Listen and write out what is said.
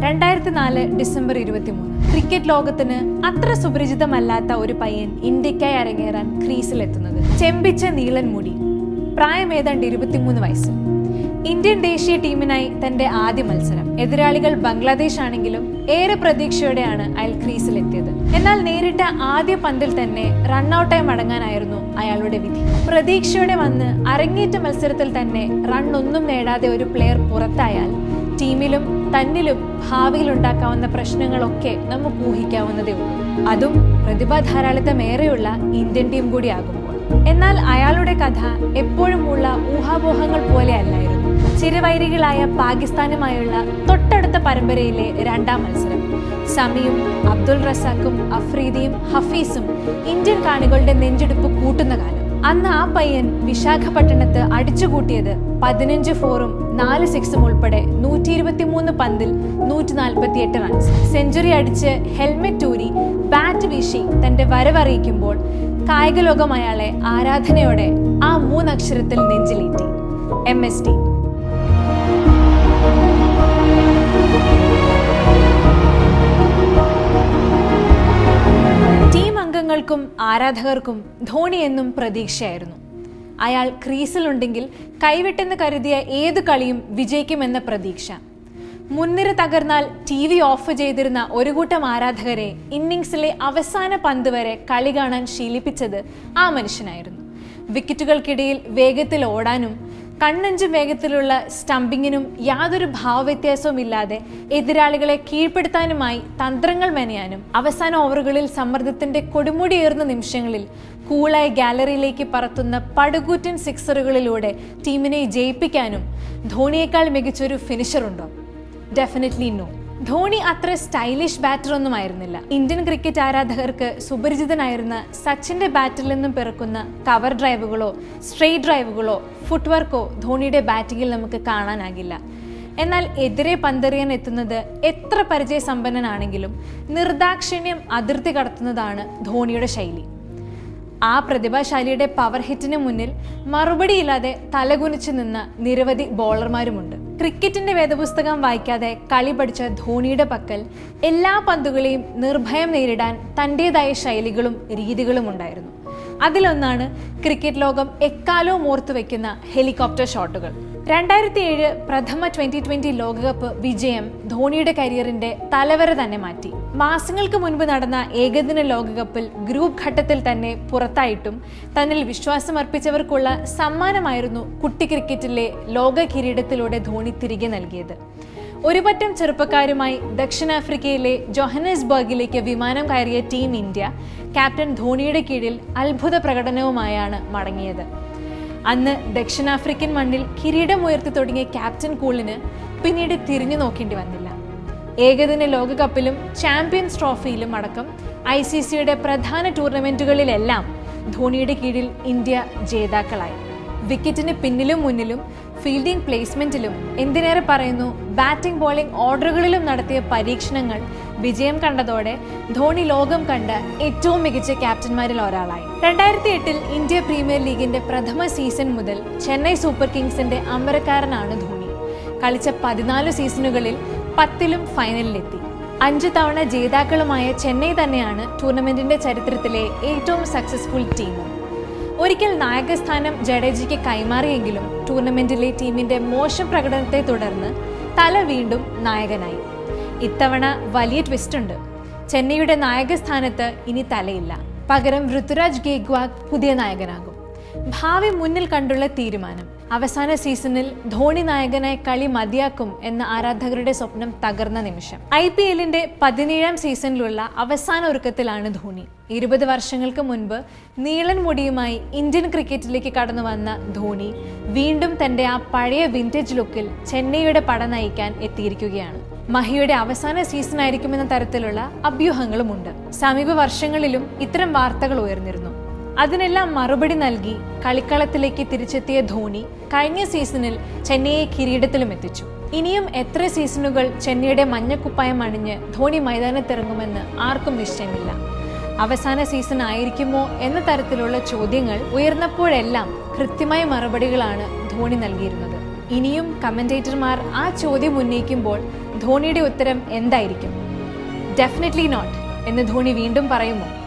രണ്ടായിരത്തി നാല് ഡിസംബർ ഇരുപത്തിമൂന്ന്. ക്രിക്കറ്റ് ലോകത്തിന് അത്ര സുപരിചിതമല്ലാത്ത ഒരു പയ്യൻ ഇന്ത്യക്കായി അരങ്ങേറാൻ ക്രീസിലെത്തുന്നത്. ചെമ്പിച്ച നീളൻ മുടി. പ്രായം ഏതാണ്ട് ഇരുപത്തിമൂന്ന് വയസ്സ്. ഇന്ത്യൻ ദേശീയ ടീമിനായി തന്റെ ആദ്യ മത്സരം. എതിരാളികൾ ബംഗ്ലാദേശ് ആണെങ്കിലും ഏറെ പ്രതീക്ഷയോടെയാണ് അയാൾ ക്രീസിലെത്തിയത്. എന്നാൽ നേരിട്ട ആദ്യ പന്തിൽ തന്നെ റണ്ണൌട്ടായി മടങ്ങാനായിരുന്നു അയാളുടെ വിധി. പ്രതീക്ഷയോടെ വന്ന് അരങ്ങേറ്റ മത്സരത്തിൽ തന്നെ റണ്ണൊന്നും നേടാതെ ഒരു പ്ലെയർ പുറത്തായാൽ ടീമിലും തന്നിലും ഭാവിയിൽ ഉണ്ടാക്കാവുന്ന പ്രശ്നങ്ങളൊക്കെ നമുക്ക് ഊഹിക്കാവുന്നതേ ഉള്ളൂ. അതും പ്രതിഭാധാരാളിത്തമേറെയുള്ള ഇന്ത്യൻ ടീം കൂടിയാകുമ്പോൾ. എന്നാൽ അയാളുടെ കഥ എപ്പോഴും ഉള്ള ഊഹാപോഹങ്ങൾ പോലെ അല്ലായിരുന്നു. ചിരവൈരികളായ പാകിസ്ഥാനുമായുള്ള തൊട്ടടുത്ത പരമ്പരയിലെ രണ്ടാം മത്സരം. സമിയും അബ്ദുൾ റസാഖും അഫ്രീദിയും ഹഫീസും ഇന്ത്യൻ കാണികളുടെ നെഞ്ചെടുപ്പ് കൂട്ടുന്ന കാലം. അന്ന് ആ പയ്യൻ വിശാഖപട്ടണത്ത് അടിച്ചുകൂട്ടിയത് പതിനഞ്ച് ഫോറും നാല് സിക്സും ഉൾപ്പെടെ നൂറ്റി ഇരുപത്തിമൂന്ന് പന്തിൽ നൂറ്റി നാൽപ്പത്തി എട്ട് റൺസ് സെഞ്ചുറി അടിച്ച് ഹെൽമെറ്റ് ഊരി ബാറ്റ് വീശി തന്റെ വരവറിയിക്കുമ്പോൾ കായിക ലോകം അയാളെ ആരാധനയോടെ ആ മൂന്നക്ഷരത്തിൽ നെഞ്ചിലേറ്റി. എം എസ് ടി ടീം അംഗങ്ങൾക്കും ആരാധകർക്കും ധോണി എന്നും പ്രതീക്ഷയായിരുന്നു. അയാൾ ക്രീസിലുണ്ടെങ്കിൽ കൈവിട്ടെന്ന് കരുതിയ ഏത് കളിയും വിജയിക്കുമെന്ന പ്രതീക്ഷ. മുൻനിര തകർന്നാൽ ടി വി ഓഫ് ചെയ്തിരുന്ന ഒരു കൂട്ടം ആരാധകരെ ഇന്നിങ്സിലെ അവസാന പന്ത് വരെ കളി കാണാൻ ശീലിപ്പിച്ചത് ആ മനുഷ്യനായിരുന്നു. വിക്കറ്റുകൾക്കിടയിൽ വേഗത്തിൽ ഓടാനും കണ്ണഞ്ചും വേഗത്തിലുള്ള സ്റ്റംപിങ്ങിനും യാതൊരു ഭാവവ്യത്യാസവും ഇല്ലാതെ എതിരാളികളെ കീഴ്പ്പെടുത്താനുമായി തന്ത്രങ്ങൾ മെനയാനും അവസാന ഓവറുകളിൽ സമ്മർദ്ദത്തിന്റെ കൊടുമുടിയേറുന്ന നിമിഷങ്ങളിൽ കൂളായ ഗാലറിയിലേക്ക് പറത്തുന്ന പടുകൂറ്റൻ സിക്സറുകളിലൂടെ ടീമിനെ ജയിപ്പിക്കാനും ധോണിയേക്കാൾ മികച്ചൊരു ഫിനിഷറുണ്ടോ ഡെഫിനറ്റ്ലി നോ ധോണി അത്ര സ്റ്റൈലിഷ് ബാറ്റർ ഒന്നും ആയിരുന്നില്ല ഇന്ത്യൻ ക്രിക്കറ്റ് ആരാധകർക്ക് സുപരിചിതനായിരുന്ന സച്ചിന്റെ ബാറ്റിൽ നിന്നും പിറക്കുന്ന കവർ ഡ്രൈവുകളോ സ്ട്രെയിറ്റ് ഡ്രൈവുകളോ ഫുട്വർക്കോ ധോണിയുടെ ബാറ്റിങ്ങിൽ നമുക്ക് കാണാനാകില്ല. എന്നാൽ എതിരെ പന്തെറിയാൻ എത്തുന്നത് എത്ര പരിചയസമ്പന്നനാണെങ്കിലും നിർദാക്ഷിണ്യം അതിർത്തി കടത്തുന്നതാണ് ധോണിയുടെ ശൈലി. ആ പ്രതിഭാശാലിയുടെ പവർ ഹിറ്റിന് മുന്നിൽ മറുപടിയില്ലാതെ തലകുനിച്ചു നിന്ന നിരവധി ബോളർമാരുമുണ്ട് ക്രിക്കറ്റിന്റെ വേദപുസ്തകം വായിക്കാതെ കളി പഠിച്ച ധോണിയുടെ പക്കൽ എല്ലാ പന്തുകളെയും നിർഭയം നേരിടാൻ തന്റെതായ ശൈലികളും രീതികളും ഉണ്ടായിരുന്നു. അതിലൊന്നാണ് ക്രിക്കറ്റ് ലോകം എക്കാലവും ഓർത്തു വെക്കുന്ന ഹെലികോപ്റ്റർ ഷോട്ടുകൾ രണ്ടായിരത്തി ഏഴ് പ്രഥമ ട്വന്റി ട്വന്റി ലോകകപ്പ് വിജയം ധോണിയുടെ കരിയറിന്റെ തലവര തന്നെ മാറ്റി. മാസങ്ങൾക്ക് മുൻപ് നടന്ന ഏകദിന ലോകകപ്പിൽ ഗ്രൂപ്പ് ഘട്ടത്തിൽ തന്നെ പുറത്തായിട്ടും തന്നിൽ വിശ്വാസമർപ്പിച്ചവർക്കുള്ള സമ്മാനമായിരുന്നു കുട്ടി ക്രിക്കറ്റിലെ ലോക കിരീടത്തിലൂടെ ധോണി തിരികെ നൽകിയത്. ഒരുപറ്റം ചെറുപ്പക്കാരുമായി ദക്ഷിണാഫ്രിക്കയിലെ ജോഹനസ്ബർഗിലേക്ക് വിമാനം കയറിയ ടീം ഇന്ത്യ ക്യാപ്റ്റൻ ധോണിയുടെ കീഴിൽ അത്ഭുത പ്രകടനവുമായാണ് മടങ്ങിയത്. അന്ന് ദക്ഷിണാഫ്രിക്കൻ മണ്ണിൽ കിരീടമുയർത്തി തുടങ്ങിയ ക്യാപ്റ്റൻ കൂളിന് പിന്നീട് തിരിഞ്ഞു നോക്കേണ്ടി വന്നില്ല. ഏകദിന ലോകകപ്പിലും ചാമ്പ്യൻസ് ട്രോഫിയിലും അടക്കം ഐ സി സിയുടെ പ്രധാന ടൂർണമെന്റുകളിലെല്ലാം ധോണിയുടെ കീഴിൽ ഇന്ത്യ ജേതാക്കളായി. വിക്കറ്റിന് പിന്നിലും മുന്നിലും ഫീൽഡിംഗ് പ്ലേസ്മെന്റിലും എന്തിനേറെ പറയുന്നു ബാറ്റിംഗ് ബോളിംഗ് ഓർഡറുകളിലും നടത്തിയ പരീക്ഷണങ്ങൾ വിജയം കണ്ടതോടെ ധോണി ലോകം കണ്ട ഏറ്റവും മികച്ച ക്യാപ്റ്റന്മാരിൽ ഒരാളായി. രണ്ടായിരത്തി എട്ടിൽ ഇന്ത്യ പ്രീമിയർ ലീഗിന്റെ പ്രഥമ സീസൺ മുതൽ ചെന്നൈ സൂപ്പർ കിങ്സിന്റെ അമരക്കാരനാണ് ധോണി. കളിച്ച പതിനാല് സീസണുകളിൽ പത്തിലും ഫൈനലിലെത്തി. അഞ്ച് തവണ ജേതാക്കളുമായ ചെന്നൈ തന്നെയാണ് ടൂർണമെന്റിന്റെ ചരിത്രത്തിലെ ഏറ്റവും സക്സസ്ഫുൾ ടീം ഒരിക്കൽ നായകസ്ഥാനം ജഡേജിക്ക് കൈമാറിയെങ്കിലും ടൂർണമെന്റിലെ ടീമിന്റെ മോശം പ്രകടനത്തെ തുടർന്ന് തല വീണ്ടും നായകനായി. ഇത്തവണ വലിയ ട്വിസ്റ്റ് ഉണ്ട്. ചെന്നൈയുടെ നായകസ്ഥാനത്ത് ഇനി തലയില്ല. പകരം ഋതുരാജ് ഗേഗ്വാഗ് പുതിയ നായകനാകും. ഭാവി മുന്നിൽ കണ്ടുള്ള തീരുമാനം. അവസാന സീസണിൽ ധോണി നായകനായി കളി മതിയാക്കും എന്ന ആരാധകരുടെ സ്വപ്നം തകർന്ന നിമിഷം. ഐ പി എല്ലിന്റെ പതിനേഴാം സീസണിലുള്ള അവസാന ഒരുക്കത്തിലാണ് ധോണി. ഇരുപത് വർഷങ്ങൾക്ക് മുൻപ് നീളൻ മുടിയുമായി ഇന്ത്യൻ ക്രിക്കറ്റിലേക്ക് കടന്നു വന്ന ധോണി വീണ്ടും തന്റെ ആ പഴയ വിന്റേജ് ലുക്കിൽ ചെന്നൈയുടെ പട നയിക്കാൻ എത്തിയിരിക്കുകയാണ്. മഹിയുടെ അവസാന സീസൺ ആയിരിക്കുമെന്ന തരത്തിലുള്ള അഭ്യൂഹങ്ങളുമുണ്ട്. സമീപ വർഷങ്ങളിലും ഇത്തരം വാർത്തകൾ ഉയർന്നിരുന്നു. അതിനെല്ലാം മറുപടി നൽകി കളിക്കളത്തിലേക്ക് തിരിച്ചെത്തിയ ധോണി കഴിഞ്ഞ സീസണിൽ ചെന്നൈയെ കിരീടത്തിലും എത്തിച്ചു. ഇനിയും എത്ര സീസണുകൾ ചെന്നൈയുടെ മഞ്ഞക്കുപ്പായം അണിഞ്ഞ് ധോണി മൈതാനത്തിറങ്ങുമെന്ന് ആർക്കും നിശ്ചയമില്ല. അവസാന സീസൺ ആയിരിക്കുമോ എന്ന തരത്തിലുള്ള ചോദ്യങ്ങൾ ഉയർന്നപ്പോഴെല്ലാം കൃത്യമായ മറുപടികളാണ് ധോണി നൽകിയിരുന്നത്. ഇനിയും കമന്റേറ്റർമാർ ആ ചോദ്യം ഉന്നയിക്കുമ്പോൾ ധോണിയുടെ ഉത്തരം എന്തായിരിക്കും? ഡെഫിനറ്റ്ലി നോട്ട് എന്ന് ധോണി വീണ്ടും പറയുമോ